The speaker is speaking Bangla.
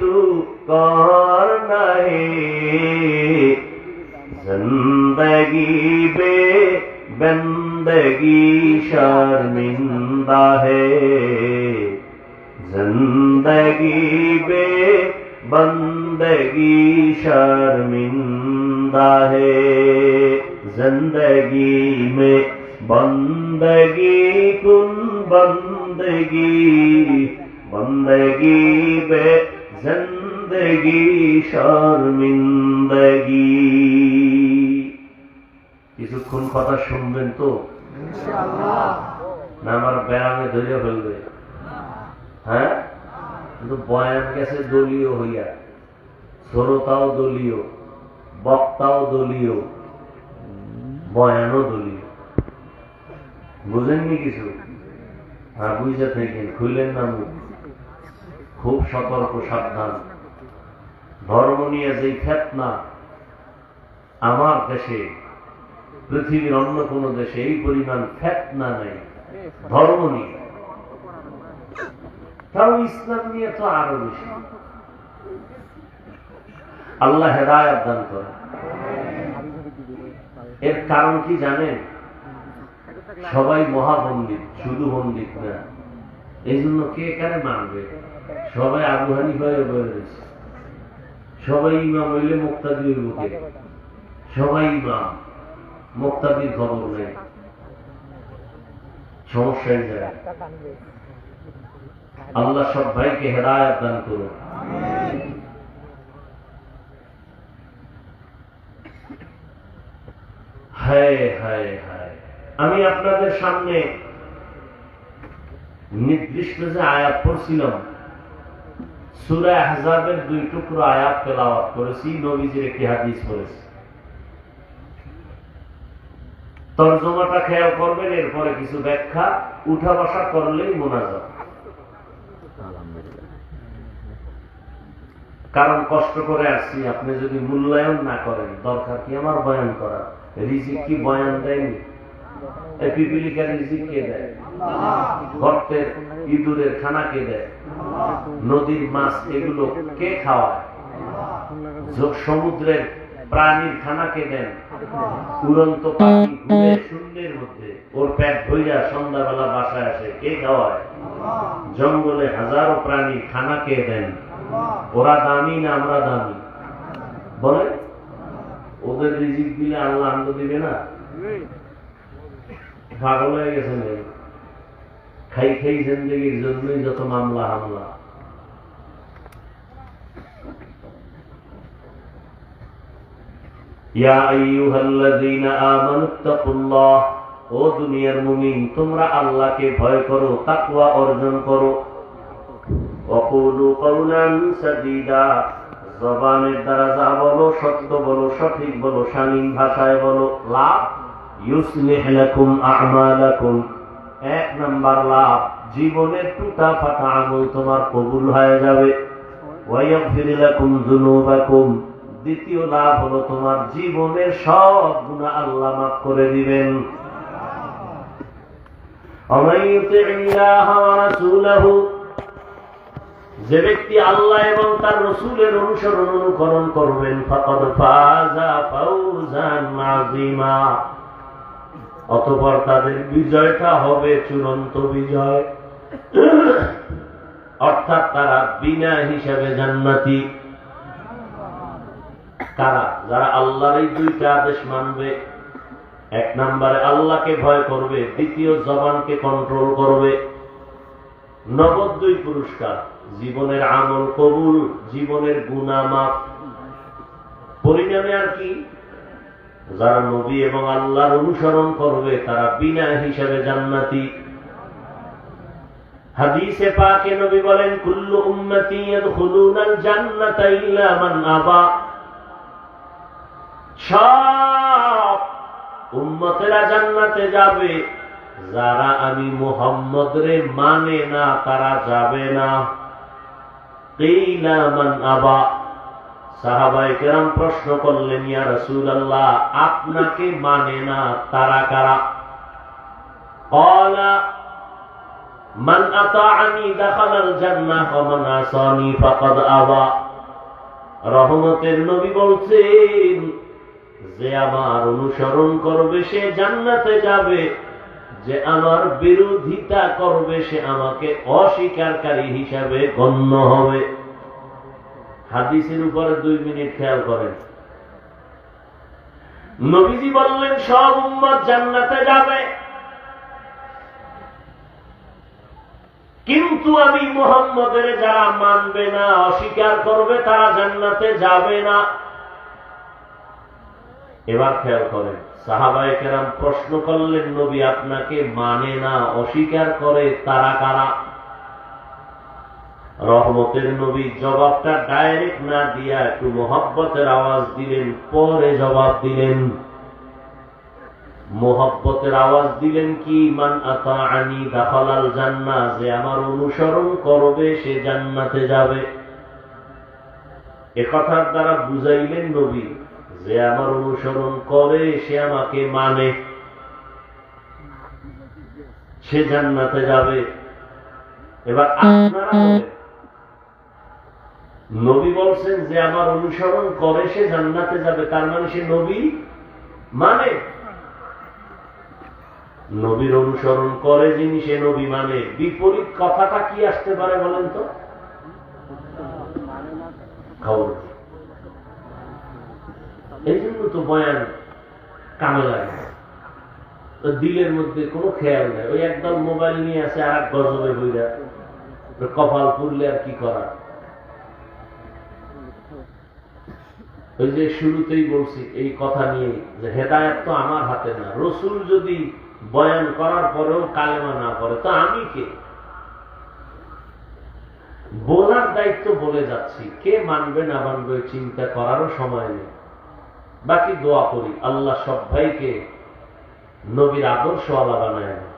तू कौन है? ज़िंदगी बे बंदगी शर्मिंदा है। ज़िंदगी बे बंदगी शर्मिंदा है। ज़िंदगी में बंदगी, कुन बंदगी बंदगी बे जिंदगी শর্মিন্দগি কিছুক্ষণ কথা শুনবেন তো না আমার ব্যায়ামে ধরে ফেলবে হ্যাঁ কিন্তু বয়ান গেছে দলীয় হইয়া শ্রোতাও দলীয় বক্তাও দলীয় বয়ানও দলীয় বুঝেননি কিছু হ্যাঁ বুঝে থাকেন খুললেন না মুখ খুব সতর্ক, সাবধান। ধর্ম নিয়ে যে ফেতনা আমার দেশে, পৃথিবীর অন্য কোন দেশে এই পরিমাণ ফেতনা নেই, ধর্ম নিয়ে। তাও ইসলাম নিয়ে তো আরও বেশি। আল্লাহ হেদায়ত দান করে এর কারণ কি জানেন? সবাই মহাপণ্ডিত, শুধু পণ্ডিত না। এই জন্য কে এখানে মানবে সবাই আবু বয়ে রয়েছে সবাই ইমাম হইলে মুক্তাদির মুখে। সবাই ইমাম। মুক্তাদির খবর নেই। সমস্যায় যায় আল্লাহ সব ভাইকে হেদায়ত দান করুন। হায় হায় হায়। আমি আপনাদের সামনে নির্দিষ্ট যে আয়াত পড়ছিলাম, সুরা হাজাবের দুই টুকরো আয়াত তেলাওয়াত করেছি, নবীজির একটি হাদিস করেছি তর্জমাটা খেয়াল করবেন, এরপরে কিছু ব্যাখ্যা, উঠা বসা করলেই মোনাজাত। কারণ কষ্ট করে আসছি, আপনি যদি মূল্যায়ন না করেন, দরকার কি আমার বয়ান করা রিজিক কি বয়ান দেয়নি? নদীর মাছ এগুলো কে খাওয়ায়? সমুদ্রের প্রাণীর খানা কে দেন? উড়ন্ত পাখি শূন্যের মধ্যে ওর ভইরা সন্ধ্যাবেলা বাসায় আসে, কে খাওয়ায়? জঙ্গলে হাজারো প্রাণী খানা কে দেন? ওরা দামি না আমরা দামি? বলে ওদের রিজিক দিলে আল্লাহ আনন্দ দিবে না? পাগল হয়ে গেছে নাকি? খাই খাই জিন্দগির জন্যই যত মামলা হামলা। ও দুনিয়ার মুমিন, তোমরা আল্লাহকে ভয় করো, তাকওয়া অর্জন করো। জবানের দ্বারা যা বলো, সত্য বলো, সঠিক বলো, শালীন ভাষায় বলো, লাভ ইউসলিহ লাকুম আমালাকুম। এক নাম্বার লাভ জীবনের টুটা ফাটা আমল তোমার কবুল হয়ে যাবে। ওয়াইয়াগফির লাকুম যুনুবাকুম। দ্বিতীয় লাভ হলো তোমার জীবনের সব গুণা আল্লাহ মাফ করে দিবেন। যে ব্যক্তি আল্লাহ এবং তার রসুলের অনুসরণ অনুকরণ করবেন, ফকদ ফাজা ফাউজান মাযিমা অতঃপর তাদের বিজয়টা হবে চূড়ান্ত বিজয়। অর্থাৎ তারা বিনা হিসাবে জান্নাতি। কারা যারা আল্লাহর এই দুইটা আদেশ মানবে, এক নম্বরে আল্লাহকে ভয় করবে, দ্বিতীয় জবানকে কন্ট্রোল করবে। নগদ দুই পুরস্কার, জীবনের আমল কবুল, জীবনের গুণা মাপ পরিণামে আর কি? যারা নবী এবং আল্লাহর অনুসরণ করবে, তারা বিনা হিসাবে জান্নাতি। হাদিসে পাকে নবী বলেন, কুল্লু উম্মতি ইয়াদখুলুনাল জান্নাতা ইল্লা মান আবা। সব উম্মতেরা জান্নাতে যাবে, যারা আমি মোহাম্মদ রে মানে না, তারা যাবে না। কিলা মান আবা। সাহাবাই কেরাম প্রশ্ন করলেন ইয়া রাসূলুল্লাহ আপনাকে মানে না তারা কারা قال মান আতাআনি দাখালাল জান্নাহ ওয়া মান আসানি ফাকাদ আবা রহমতের নবী বলছেন যে আমার অনুসরণ করবে সে জান্নাতে যাবে যে আমার বিরোধিতা করবে সে আমাকে অস্বীকারী হিসাবে গণ্য হবে হাদিসের উপরে দুই মিনিট খেয়াল করেন। নবীজি বললেন, সব উম্মত জান্নাতে যাবে। কিন্তু আমি মোহাম্মদের যারা মানবে না, অস্বীকার করবে, তারা জান্নাতে যাবে না। এবার খেয়াল করেন, সাহাবায়ে কেরাম প্রশ্ন করলেন, নবী আপনাকে মানে না, অস্বীকার করে তারা কারা? রহমতের নবী জবাবটা ডাইরেক্ট না দিয়া একটু মোহব্বতের আওয়াজ দিলেন, পরে জবাব দিলেন। মোহব্বতের আওয়াজ দিলেন কি? মান আতাআনি দাখালাল জান্নাহ, যে আমার অনুসরণ করবে, সে জান্নাতে যাবে। এ কথার দ্বারা বুঝাইলেন নবী, যে আমার অনুসরণ করে, সে আমাকে মানে। সে জান্নাতে যাবে। এবার আপনারা নবী বলছেন যে আমার অনুসরণ করে, সে জান্নাতে যাবে। তার মানে সে নবী মানে? নবীর অনুসরণ করে যিনি, সে নবী মানে। বিপরীত কথাটা কি আসতে পারে বলেন তো? এই জন্য তো বয়ান কামে লাগে দিলের মধ্যে কোনো খেয়াল নেই। ওই একদম মোবাইল নিয়ে আছে আর এক গজবে বইরা কপাল পুরলে আর কি করা ওই যে শুরুতেই বলছি, এই কথা নিয়ে যে হেদায়ত তো আমার হাতে না। রসুল যদি বয়ান করার পরেও কালেমা না করে তো আমি কে? বলার দায়িত্ব বলে যাচ্ছি। কে মানবে না মানবে চিন্তা করারও সময় নেই। বাকি দোয়া করি, আল্লাহ সব ভাইকে নবীর আদর্শ আলা বানায় না।